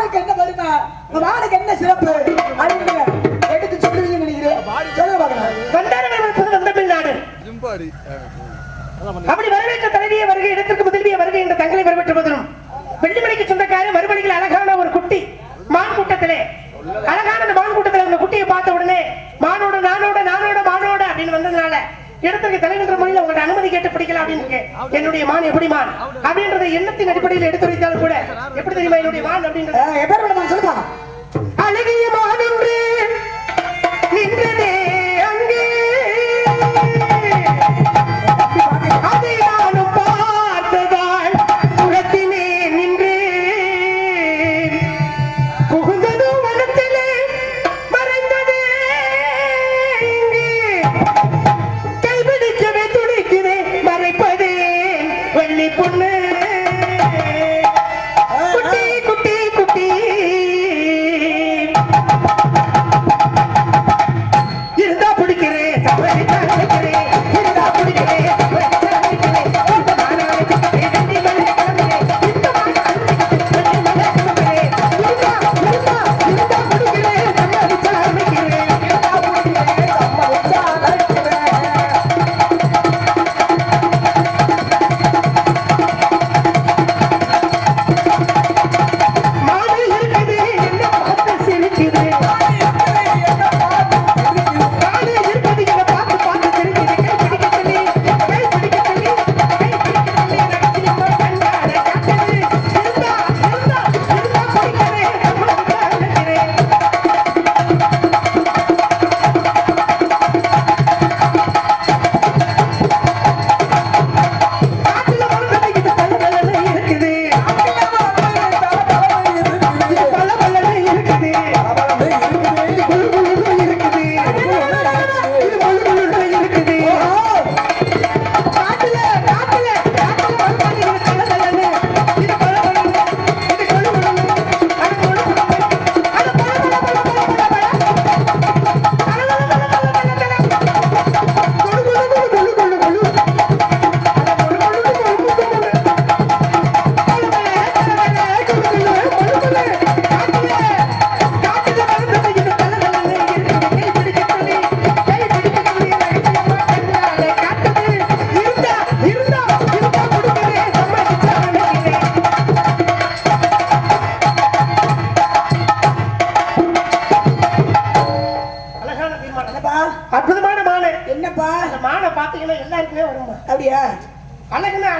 மானுக்கு என்ன வருமா உங்க மானுக்கு என்ன சிறப்பு? அப்படின்னு எடுத்து சொல்லுவீங்கன்னு நினைக்கிறேன். சொல்லுங்க பார்க்கலாம். வந்தார்கள் இருப்பது வந்த பின்னாடு. ஜிம்பாடி. அப்படி வரவேற்ற தலைவியை வருகை இடத்திற்கு முதல்விய வருகை என்ற தங்களை வரவேற்றுவதும் வெள்ளிமலைக்கு சொந்தக்கார மறுபடியில் அழகான ஒரு குட்டி மான் கூட்டத்திலே அழகான அந்த மான் கூட்டத்தில் அந்த குட்டியை பார்த்த உடனே மானோட நானோட நானோட மானோட அப்படின்னு வந்ததுனால இடத்திற்கு தலைநின்ற மொழியில் உங்கள்ட்ட அனுமதி கேட்டு பிடிக்கலாம் அப்படின்னு. என்னுடைய மான் எப்படி மான்? அப்படின்றத எண்ணத்தின் அடிப்படையில் எடுத்துரைத்தாலும் கூட எப்படி தெரியுமா என்னுடைய மான் அப்படின்றது? எப்பேற்பட்ட சொல்லுப்பா. அழகிய மான் நின்றதே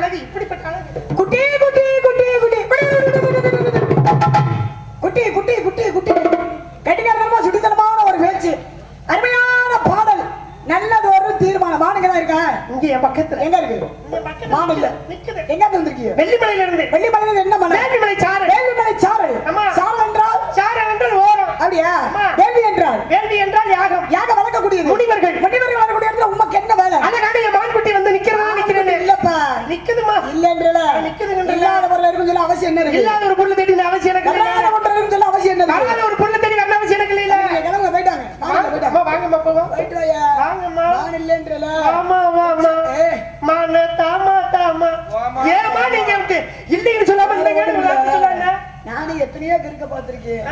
அழகு இப்படிப்பட்ட அழகு. குட்டி குட்டி குட்டி குட்டி. குட்டி குட்டி குட்டி குட்டி கட்டிக்காரமா சுட்டித்தனமான ஒரு பேச்சு. அருமையான பாடல். நல்லது ஒரு தீர்மானம். மானுங்க தான் இருக்கா? இங்க என் பக்கத்துல. எங்க இருக்கு? இங்க பக்கத்துல மான் இல்ல நிக்குது. எங்க இருந்து வந்திருக்கீங்க? வெள்ளிமலையில இருந்து. வெள்ளிமலை என்ன அவசியம் என்ன இருக்கு? இல்லாத ஒரு பொருள் தேடி அவசியம் எனக்கு பண்றதுன்னு சொல்ல அவசியம் என்ன வராத ஒரு பொருள் தேடி வரணும் அவசியம் எனக்கு இல்லை. நீங்க கிளம்புங்க போயிட்டாங்க. வாங்க, போயிட்டாங்க. அம்மா வாங்கம்மா. நான் இல்லன்றல. ஆமா வாமா ஏய். மான தாமா தாமா. ஏமா நீங்க வந்து இல்லைன்னு சொல்லாம இந்த சொல்லாங்க நானும் எத்தனையோ கிறுக்க பார்த்திருக்கேன்.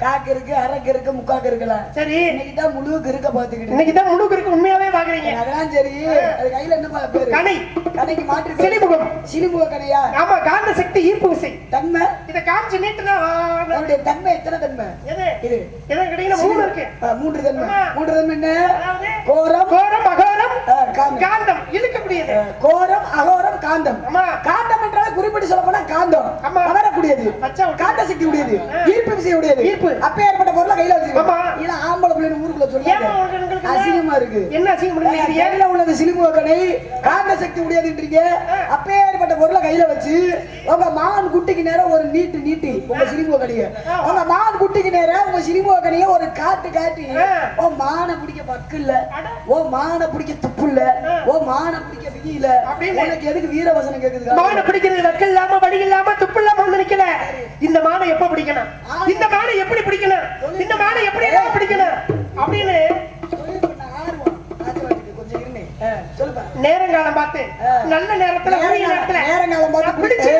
காக்கு இருக்கு அரக்கு இருக்கு முக்காக்கு இருக்கலாம் சரி. இன்னைக்கு தான் முழு கிறுக்க பார்த்துக்கிட்டு இன்னைக்கு தான் முழுக்க இருக்கு உண்மையாவே பாக்குறீங்க அதெல்லாம் சரி. அது கையில என்ன கணை கடைக்கு மாற்று சிலிமுகம். சிலிமுக கடையா ஆமா காந்த சக்தி ஈர்ப்பு விசை. தன்மை? இத காமிச்சு நீட்டுனா அவருடைய தன்மை எத்தனை தன்மை? எது? இது. எது? கிடைக்கல மூணு இருக்கு. மூன்று தன்மை. மூன்று தன்மை என்ன? கோரம். கோரம் அகோரம் காந்தம். இழுக்கக்கூடியது. ஆ, கோரம் அகோரம் காந்தம். ஆமா. காந்தம் என்றால் குறிப்பிட்டு சொல்ல போனா காந்தம். கவரக்கூடியது. காந்த சக்தி உடையது. ஈர்ப்பு விசை உடையது. ஈர்ப்பு. அப்ப ஏற்பட்ட பொருளை கையில ஆம்பளை பிள்ளைன்னு ஊருக்குள்ள ஏமா சொல்லாத உங்களுக்கு அசிங்கமா இருக்கு. என்ன அசிங்கம் பண்ணுறீங்க கையில உள்ளது சிலிமுக கடை காந்த சக்தி உடையதுன்றீங்க அப்பேற்பட்ட பொருளை கையில வச்சு உங்க மான் குட்டிக்கு நேரம் ஒரு நீட்டு நீட்டி உங்க சிலிமுக கடைய உங்க மான் குட்டிக்கு நேரம் உங்க சிலிமுக கடைய ஒரு காட்டு காட்டி. ஆ. ஓ மானை பிடிக்க பக்கு இல்ல. ஓ மானை பிடிக்க துப்பு இல்ல. ஓ மானை பிடிக்க தெரியல அப்படின்னு. உனக்கு எதுக்கு வீரவசனம் கேக்குது மானை பிடிக்கிறது வெக்கம் இல்லாம வழி இல்லாம துப்பு இல்லாம வந்து நிக்கல. இந்த மானை எப்ப பிடிக்கணும்? இந்த மானை எப்படி பிடிக்கணும்? இந்த நேரங்காலம் பார்த்து நல்ல நேரத்துல நேரத்துல. நேரங்காலம் பார்த்து பிடிச்சு.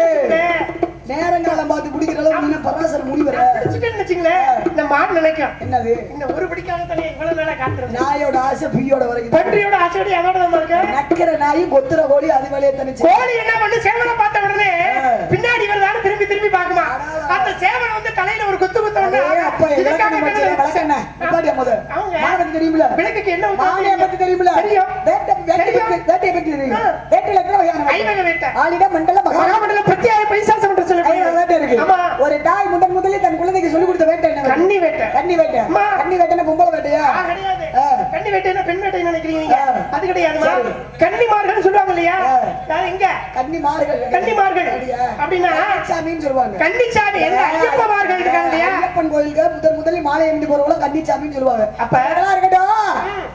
நேரங்காலம் பார்த்து பிடிக்கிற அளவுக்கு நீ பராசர முனிவர பிடிச்சிட்டேன்னு வச்சுங்களேன் இந்த மாடு நினைக்கும். என்னது? இந்த ஒரு பிடிக்காத தனியா இவ்வளவு நாளா காத்திருந்தேன். நாயோட ஆசை பியோட வரைக்கும் பன்றியோட ஆசையோட அதோட நம்ம இருக்க. நக்கிற நாய் கொத்துற கோழி அது வேலையை தனிச்சு. கோழி என்ன பண்ணு? சேவலை பார்த்த உடனே பின்னாடி வருதான்னு திரும்பி திரும்பி பாக்குமா அந்த சேவலை வந்து தலையில ஒரு குத்து குத்த உடனே அப்பா என்ன. மானை பத்தி தெரியுமில விளக்குக்கு என்ன பத்தி தெரியுமில தெரியும். வேட்டையில ஆளிட மண்டல பைசாசம் என்று இருக்கு. ஒரு தாய் முதன் முதலில் தன் குழந்தைக்கு சொல்லி கொடுத்த வேட்டை என்ன வேட்டை? வேட்டை. வேட்டை. பொம்பளை வேட்டையா? கிடையாது. பெண் வேட்டை நினைக்கிறீங்க? ஆ. அது கிடையாதுமா? சரி. கன்னிமார்கள் சொல்லுவாங்க இல்லையா? எங்க கன்னிமார்கள் அப்படியா? அப்படின்னா? சாமின்னு சொல்லுவாங்க. கன்னிச்சாமி. எங்க ஐயப்பமார்கள் இருக்காங்க இல்லையா? ஐயப்பன் கோயிலுக்கு முதல் முதலில் மாலை அணிந்து போறவங்கள கன்னிச்சாமின்னு சொல்லுவாங்க. அப்ப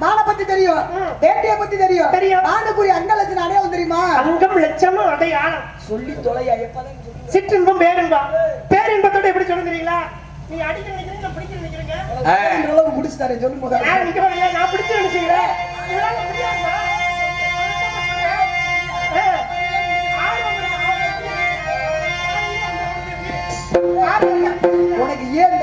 மானை பத்தி தெரியும். வேட்டையை பத்தி தெரியும். தெரியும். மானுக்குரிய அங்க லட்சணம் அடையாளம் தெரியுமா? அங்கம் லட்சமும் அடையாளம். சொல்லி தொலையா எப்பதான் சிற்றின்பம் பேரின்பம். பேரின்பத்தோட எப்படி சொல்ல தெரியுங்களா? நீ அடிக்க நினைக்கிறீங்க நான் பிடிக்க நினைக்கிறீங்க? அளவுக்கு முடிச்சு தரேன் சொல்லு முதல்ல. நான் நிக்க வரலையா நான் பிடிச்சு நினைச்சீங்களே? உனக்கு ஏன்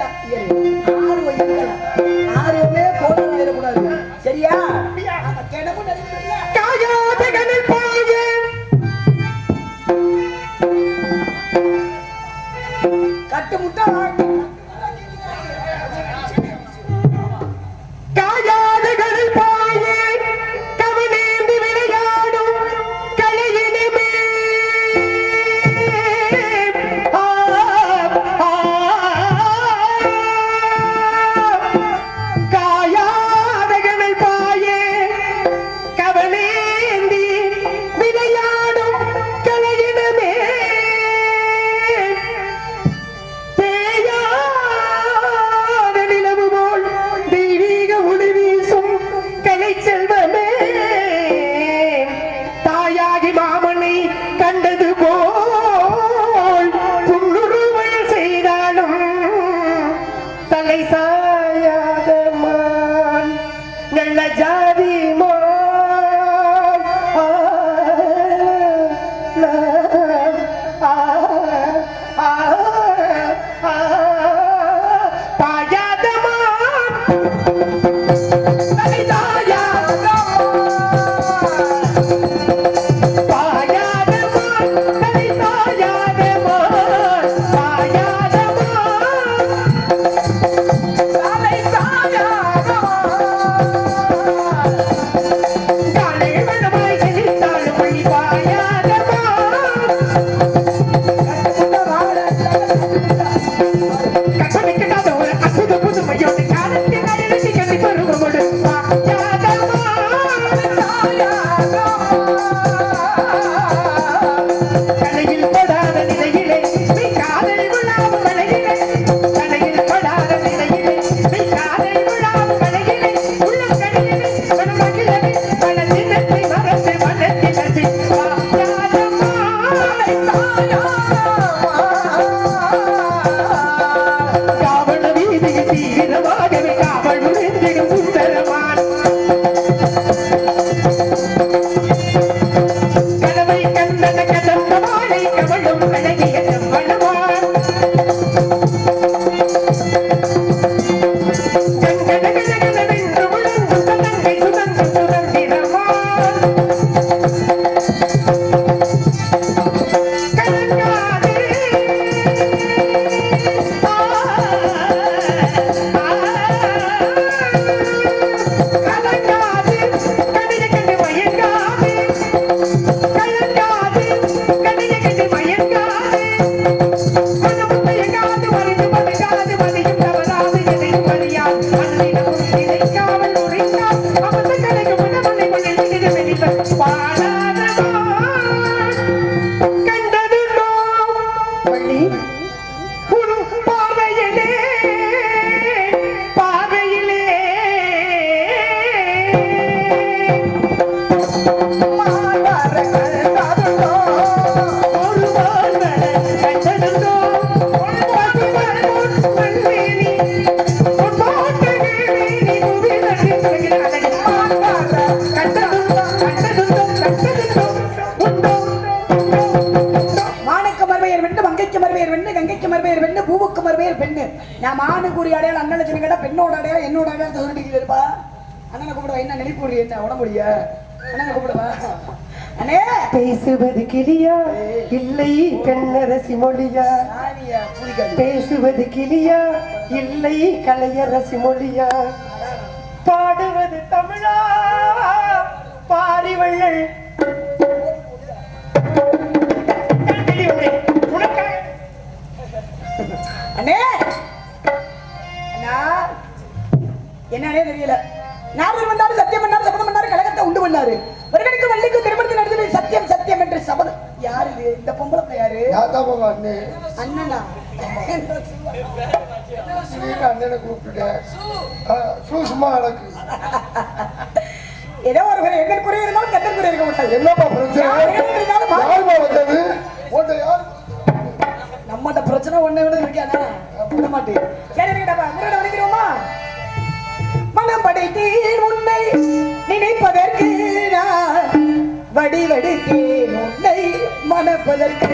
மறுபெயர் பெண்ணு கங்கைக்கு மறுபெயர் பெண்ணு பூவுக்கு மறுபெயர் பெண்ணு. நான் மானு கூறிய அடையாளம் அண்ணன் லட்சணம் கேட்டா பெண்ணோட அடையாளம் என்னோட அடையாளத்தை சொல்லிட்டு இருப்பா? அண்ணனை கூப்பிடுவா என்ன நினைப்பு என்ன உடம்புடிய அண்ணனை கூப்பிடுவா? அண்ணே! பேசுவது கிளியா? இல்லை பெண்ணரசி மொழியா? பேசுவது கிளியா? இல்லை கலையரசி மொழியா? பாடுவது தமிழா? பாரிவள்ளல் அண்ணே. அண்ணா. என்னன்னே தெரியல. நாரதர் வந்தாரு சத்தியம் பண்ணாரு சபதம் பண்ணாரு கழகத்தை உண்டு பண்ணாரு. ஒருவனுக்கு வள்ளிக்கு திருமணத்தை நடத்தி சத்தியம் சத்தியம் என்று சபதம். யாரு இது? இந்த பொம்பளை யாரு? அண்ணனா? அண்ணனை கூப்பிட்டுட்டேன். சும்மா நடக்கு ஏதோ ஒரு எங்க குறை இருந்தாலும் கத்தர் குறை இருக்க மாட்டாது என்னப்பா பிரச்சனை? யாருமா வந்தது? யார் நம்மகிட்ட பிரச்சனை விட இருக்கானா விட மாட்டேன். சரி இருக்கட்டா முருகனை வணங்கிறோமா மனம் படைத்தேன் உன்னை. நினைப்பதற்கு நான் வடிவெடுத்தேன் உன்னை. மணப்பதற்கு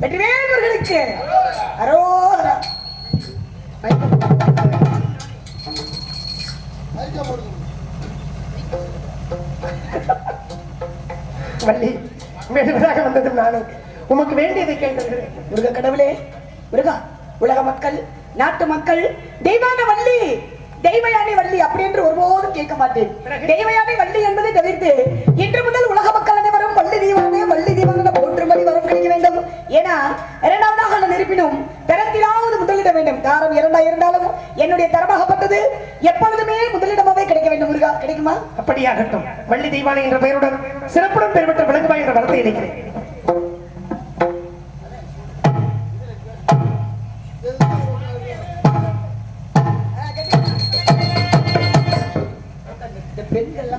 வெற்றிவேல் முருகனுக்கு அரோகரா. வள்ளி வேண்டுவதாக வந்தது நானே உமக்கு வேண்டியதை கேட்டது முருக கடவுளே முருகா உலக மக்கள் நாட்டு மக்கள் தெய்வான வள்ளி தெய்வயானை வள்ளி அப்படி என்று ஒருபோதும் கேட்க மாட்டேன். தெய்வயானை வள்ளி என்பதை தவிர்த்து ஏன்னா இரண்டாவதாக நான் இருப்பினும் தரத்திலாவது முதலிட வேண்டும். காரம் இரண்டா இருந்தாலும் என்னுடைய தரமாகப்பட்டது. எப்பொழுதுமே முதலிடமாவே கிடைக்க வேண்டும் முருகா. கிடைக்குமா? அப்படியாகட்டும். வள்ளி தெய்வானை என்ற பெயருடன் சிறப்புடன் பெயர் பெற்ற என்ற வரத்தை இணைக்கிறேன்.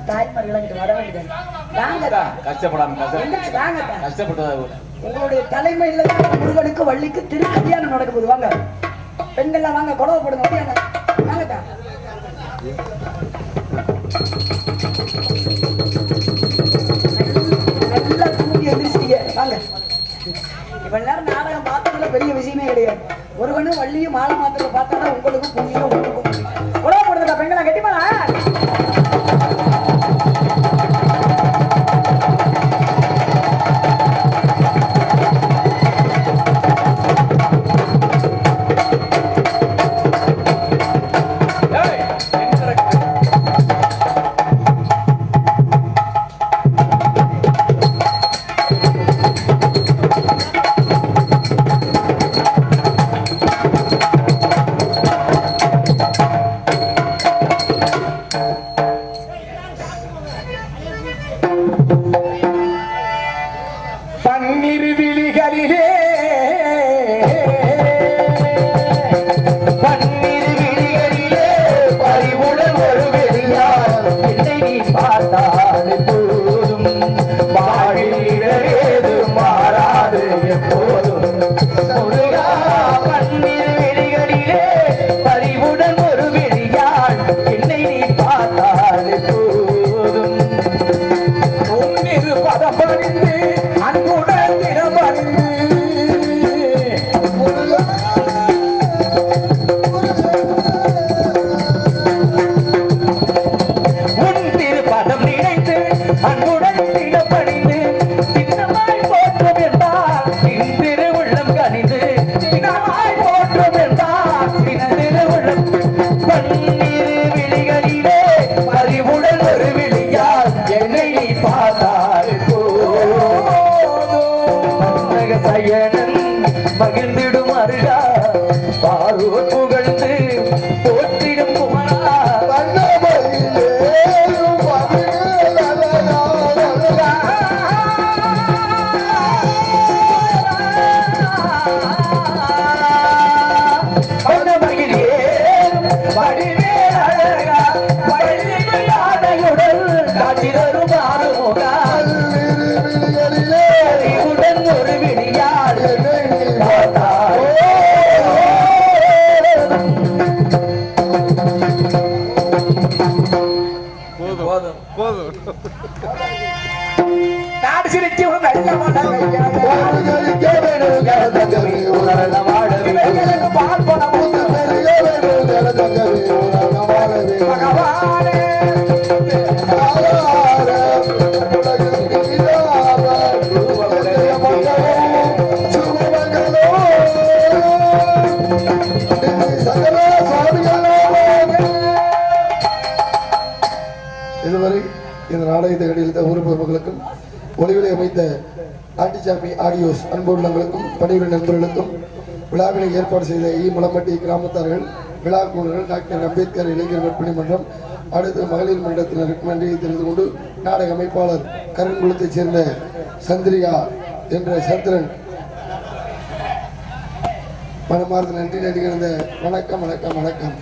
தாய்மார்கள் இங்க வர வேண்டியது. வாங்க கஷ்டப்படாம வாங்க கஷ்டப்பட்டதா போல. உங்களுடைய தலைமையில தான் முருகனுக்கு வள்ளிக்கு திரு கல்யாணம் நடக்க போகுது. வாங்க. பெண்கள்லாம் வாங்க குடவை போடுங்க. வாங்கடா நல்லா தூங்கி எந்திரிச்சிட்டீங்க. வாங்க. இவ்வளவு நேரம் நாடகம் பார்த்ததுல பெரிய விஷயமே கிடையாது. ஒருவனும் வள்ளியும் மாலை மாத்திரத்தை பார்த்தா உங்களுக்கு பன்னீர் ஒரு நண்பர்களுக்கும் ஒளிவிலை அமைத்த ஆண்டிச்சாமி ஆடியோஸ் அன்புள்ளங்களுக்கும் பணியுள்ள நண்பர்களுக்கும் விழாவினை ஏற்பாடு செய்த இ. மலம்பட்டி கிராமத்தார்கள் விழா குழுக்கள் டாக்டர் அம்பேத்கர் இளைஞர் நற்பணி மன்றம் அடுத்து மகளிர் மன்றத்தினருக்கு நன்றியை தெரிந்து கொண்டு நாடக அமைப்பாளர் கருங்குளத்தைச் சேர்ந்த சந்திரிகா என்ற சந்திரன். மனமார்ந்த நன்றி நன்றி வணக்கம் வணக்கம் வணக்கம்.